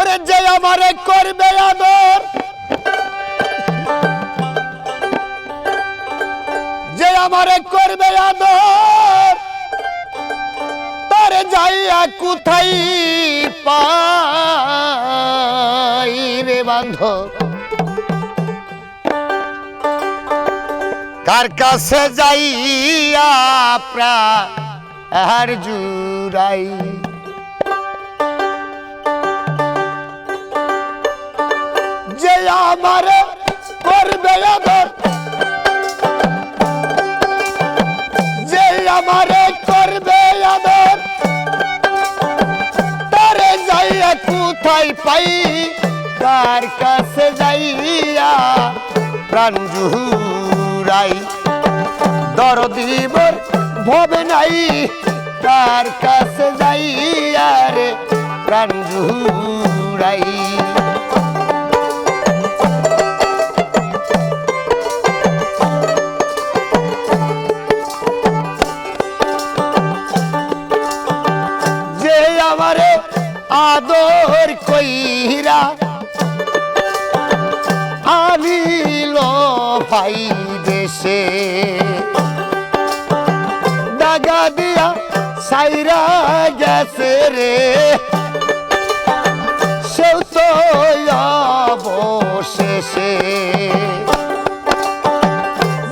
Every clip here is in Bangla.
ওরে যে আমারে করবে আদর, যে আমারে করবে আদর, তারে যাইয়া কোথায় পাই রে বান্ধব? কার কাছে যাইয়া প্রাণ জুড়াই? আমার করবে আদর যে আমারে করবে আদর তারে যাইয়া কোথায় পাই? তার কাছে যাইয়া প্রাণ জুড়াই। দরদিবর ভবে নাই। তার কাছে যাইয়া রে প্রাণ জুড়াই। ভাই দেশে। দাগা দিয়া সাইরা গেছে রে। সেও তো অবশেষে।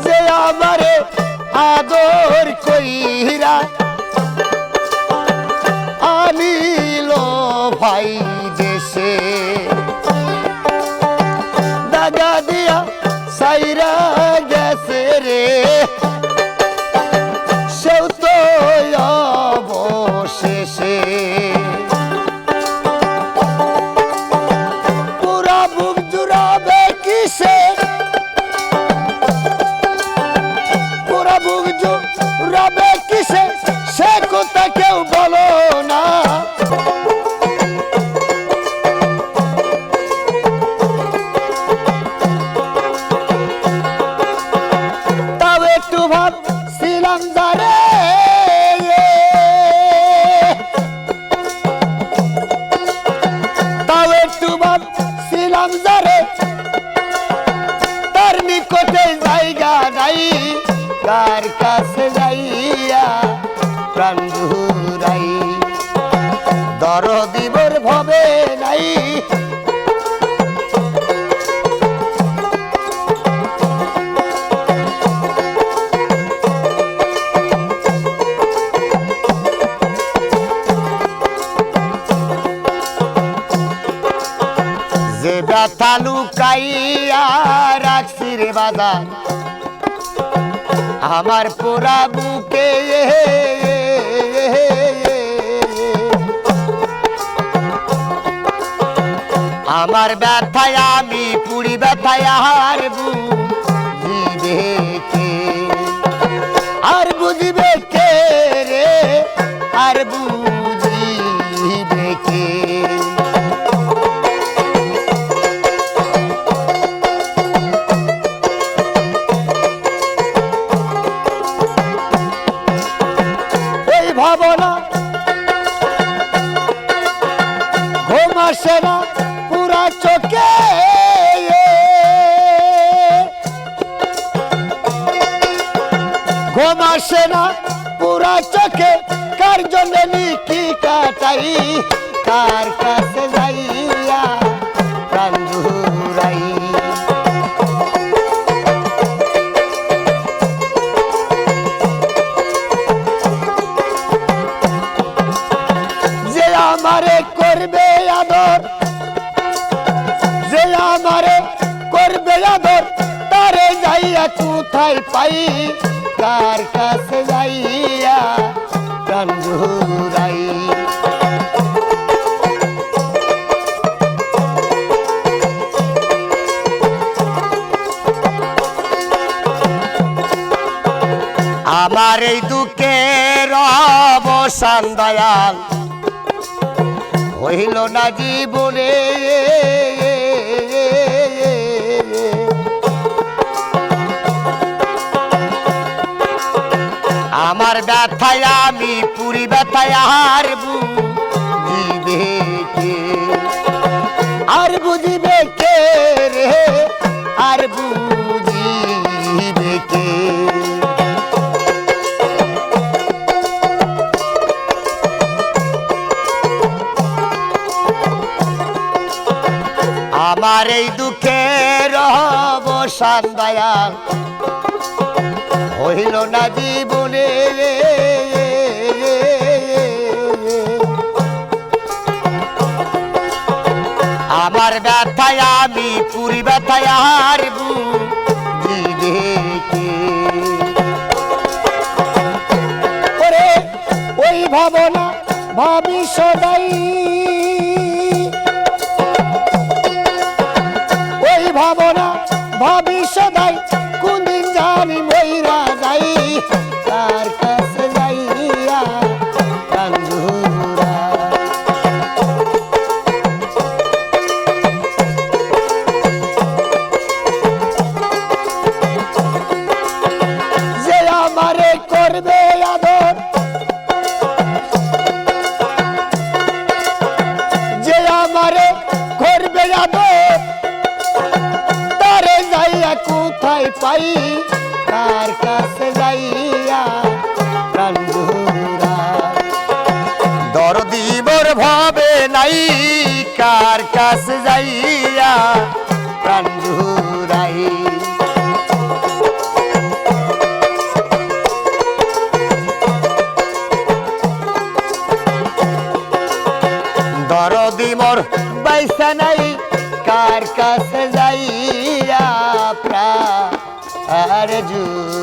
যে আমারে আদর কইরা আনিল ভাই জুড়াবে কিসে? সে কথা কেউ বলো না। তাও একটু ভাবছিলাম যারে তাও একটু ভাবছিলাম যারে তার নিকটে জায়গা নাই। কার কাছে যাইয়া প্রাণ ঘুরাই? দর দিবর ভবে নাই। যে ব্যথা লুকাইয়া রাখছি রে বাজার আমার পোড়া বুকে। আমার ব্যথায় আমি পুরি ব্যথায় আর বুঝিবে কে? আর বুঝিবে কে রে? আর বুঝিবে ভাবনা। ঘুম আসে পুরা চোখে। ঘুম আসে পুরা চোখে। কার জন্য কি কাটাই কার কাছে যাইয়া প্রাণ আদর। যে আমারে করবে আদর, তারে যাইয়া কোথায় পাই। কার কাছে যাইয়া জুড়াই? আমার এই দুঃখের অবসান দয়াল। হইল না জীবনে। আমার ব্যথায় আমি পুরী ব্যথায় আর আমার এই দুঃখের অবসান, দয়াল। হইল না জীবনে আমার ব্যথায় আমি, পুরি ব্যথায় আর ওই ভাবনা ভাবি সদাই। ভাবনা ভাবি সদাই কোন দিন জানি মইরা যাই। করবে আদর যে আমারে করবে আদর পাই, তার কাছে যাইয়া কান্দুরা দরদি ভাবে নাই, কার কাছে যাইয়া কান্দুরাই দরদি মোর পয়সা নাই, কার কাছে যাইয়া প্রাণ জু